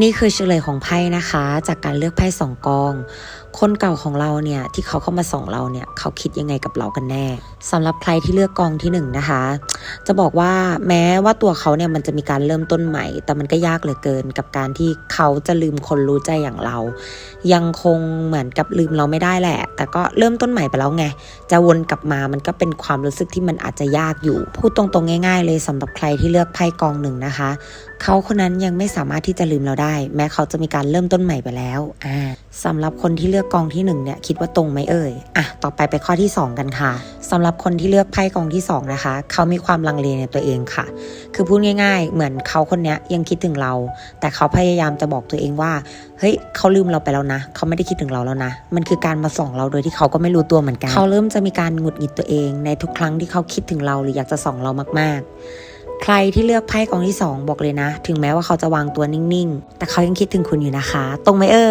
นี่คือเฉลยของไพ่นะคะ จากการเลือกไพ่สองกอง คนเก่าของเราเนี่ยที่เขาเข้ามาส่องเราเนี่ยเขาคิดยังไงกับเรากันแน่สำหรับใครที่เลือกกองที่หนึ่งนะคะ จะบอกว่าแม้ว่าตัวเขาเนี่ยมันจะมีการเริ่มต้นใหม่ แต่มันก็ยากเหลือเกินกับการที่เขาจะลืมคนรู้ใจอย่างเรา ยังคงเหมือนกับลืมเราไม่ได้แหละ แต่ก็เริ่มต้นใหม่ไปแล้วไง จะวนกลับมามันก็เป็นความรู้สึกที่มันอาจจะยากอยู่ พูดตรงๆง่าย ๆ เลยสำหรับใครที่เลือกไพ่กองหนึ่งนะคะ เขาคนนั้นยังไม่สามารถที่จะลืมเราได้ แม้เขาจะมีการเริ่มต้นใหม่ไปแล้วอ่าสำหรับคนที่เลือกกองที่หนึ่งเนี่ยคิดว่าตรงไหมเอ่ยอะต่อไปไปข้อที่สองกันค่ะสำหรับคนที่เลือกไพ่กองที่สองนะคะ เขามีความลังเลในตัวเองค่ะ คือพูดง่าย ๆ เหมือนเขาคนนี้ยยังคิดถึงเรา แต่เขาพยายามจะบอกตัวเองว่าเฮ้ยเขาลืมเราไปแล้วนะ เขาไม่ได้คิดถึงเราแล้วนะ มันคือการมาส่องเราโดยที่เขาก็ไม่รู้ตัวเหมือนกัน เขาเริ่มจะมีการหงุดหงิดตัวเอง ในทุกครั้งที่เขาคิดถึงเราหรืออยากจะส่องเรามาก ๆ ใครที่เลือกไพ่กองที่สองบอกเลยนะ ถึงแม้ว่าเขาจะวางตัวนิ่ง ๆ แต่เขายังคิดถึงคุณอยู่นะคะ ตรงไหมเออ